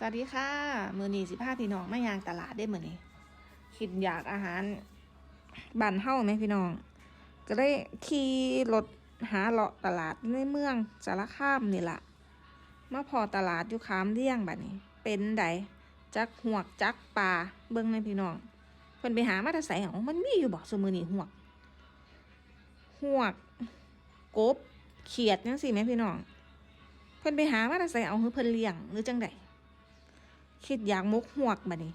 สวัสดีค่ะ มือนีสิพาพี่น้องมายางตลาดได้เหมือนนี้คิดอยากอาหารบ้านเฮ้าไหมพี่น้อง ก็ได้ขี่รถหาเลาะตลาดในเมืองสารคามนี่ละมาพอตลาดอยู่ขามเลี่ยงบัดนี้ เป็นไดจักหวกจักปลาเบิ้งในพี่น้องเพิ่นไปหามาแต่ใส่ของมันมีอยู่บอกสมือนี่หวกหวกกบเขียดจังสิแม่พี่น้อง เพิ่นไปหามาแต่ใส่เอาคือเพิ่นเลี้ยงหรือจังใด คิดอยากมุกหวกบัดนี้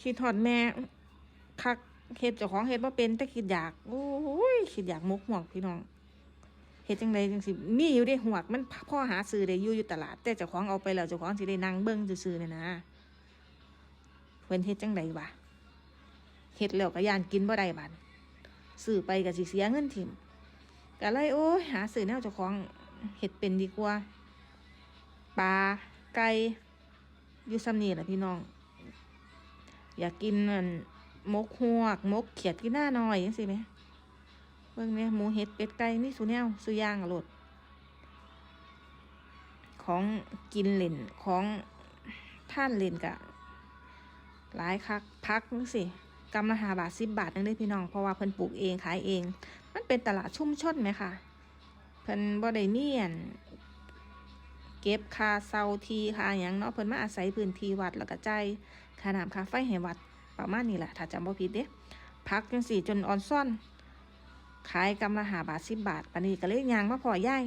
คิดทอดแม่คักเฮ็ดเจ้าของเฮ็ดบ่าเป็นแต่คิดอยากโอ้ยคิดอยากมุกหวกพี่น้องเฮ็ดจังไดจังสิมีอยู่เด้หวกมันพ่อหาซื้อได้อยู่อยู่ตลาด แต่เจ้าของเอาไปแล้วเจ้าของสิได้นั่งเบิ่งซื่อเนี่ยนะเพิ่นเฮ็ดจังไดวะเฮ็ดแล้วก็ยานกินบ่ได้บัดซื้อไปก็สิเสียเงินทิ่มก็เลยโอ้ยหาซื้อแนวเจ้าของเฮ็ดเป็นดีกว่าปลาไก่ อยู่ซ้ำนี่แหละพี่น้อง อยากกินอันมกหวกมกเขียดกินหน้าหน่อยยังสิไหมเบิ่งเนี่ยหมูเห็ดเป็ดไก่มีสุแนวสุย่างอะโลดของกินเล่นของท่านเล่นกะหลายคักพักนึงสิกำละหาบาทสิบบาทนึงได้พี่น้องเพราะว่าเพิ่นปลูกเองขายเอง มันเป็นตลาดชุ่มชนไหมค่ะ เพิ่นบ่ได้เมีอัน เก็บค่าเซาทีค่าหยังเนาะเพิ่นมาอาศัยพื้นที่วัดแล้วก็จ่ายค่าน้ำค่าไฟให้วัดประมาณนี้แหละถ้าจำบ่ผิดเด้พักจังสี่จนอ่อนซ่อน ขายกำละหาบาทสิบบาทปานนี้ก็เลยยางมาพอย่าย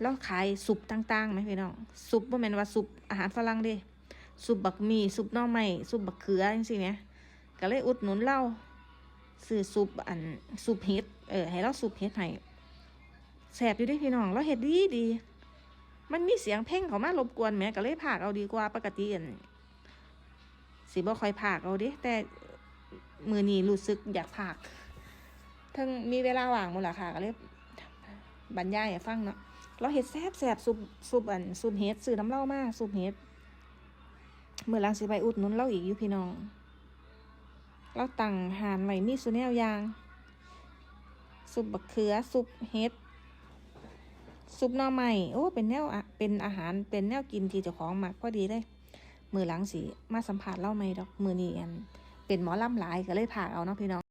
แล้วขายซุปต่างๆไหมพี่น้องซุปบ่แม่นว่าซุปอาหารฝรั่งเด้ซุปบักหมี่ซุปน่อไม้ซุปบักเขือจังซี่แหมก็เลยอุดหนุนเล่าซื้อซุปอันซุปเห็ดเออให้เราซุปเห็ดให้แสบอยู่ด้พี่น้องเราเฮ็ดดีดี มันมีเสียงเพ่งเขามารบกวนแหมก็เลยพากเอาดีกว่าปกติอันสิบ่ค่อยพากเอาด้แต่มือนี้รู้สึกอยากพากทั้งมีเวลาว่างหมดละค่ะก็เลยบรรยายให้ฟังเนาะเราเห็ดแซ่บแซ่บซุปซุปอันซุปเห็ดซื้อน้ำเล้ามากซุปเห็ดเมื่อลังสิไปอุดนุนเราอีกอยู่พี่น้อง เราตั้งหานไว้มีสุแนวยางซุปบักเขือซุปเห็ด ซุปหน่อไม้โอ้เป็นแนวอะเป็นอาหารเป็นแนวกินที่เจ้าของมักพอดีเลยมือหลังสีมาสัมผัสเล่าไหมดอกมือนี่อันเป็นหมอลำหลายก็เลยผ่าเอาเนาะพี่น้อง